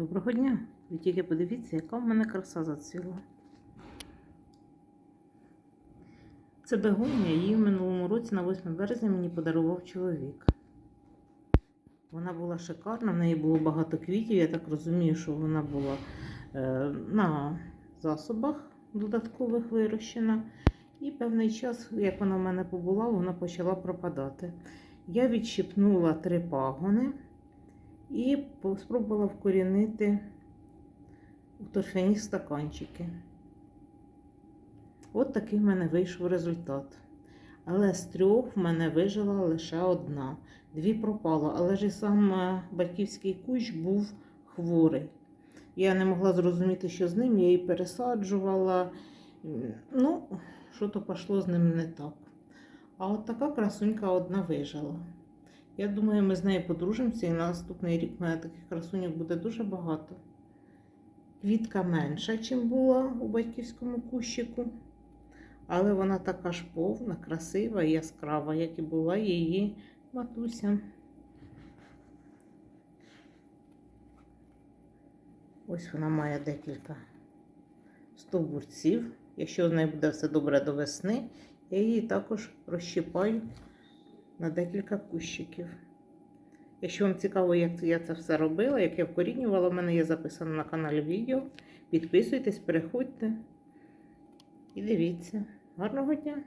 Доброго дня! Ви тільки подивіться, яка в мене краса зацвіла. Це бегонія, її в минулому році на 8 березня мені подарував чоловік. Вона була шикарна, в неї було багато квітів. Я так розумію, що вона була е, на засобах додаткових вирощена. І певний час, як вона в мене побула, вона почала пропадати. Я відщипнула три пагони і спробувала вкорінити у торфяні стаканчики. От такий в мене вийшов результат. Але з трьох в мене вижила лише одна. Дві пропало, але ж і сам е, батьківський кущ був хворий. Я не могла зрозуміти, що з ним, я її пересаджувала. Ну, що то пішло з ним не так. А от така красунька одна вижила. Я думаю, ми з нею подружимося і на наступний рік в мене таких красунів буде дуже багато. Квітка менша, ніж була у батьківському кущику, але вона така ж повна, красива і яскрава, як і була її матуся. Ось вона має декілька стовбурців. Якщо з нею буде все добре до весни, я її також розщипаю на декілька кущиків. Якщо вам цікаво, як я це все робила, як я вкорінювала, в мене є записано на каналі відео. Підписуйтесь, переходьте і дивіться. Гарного дня!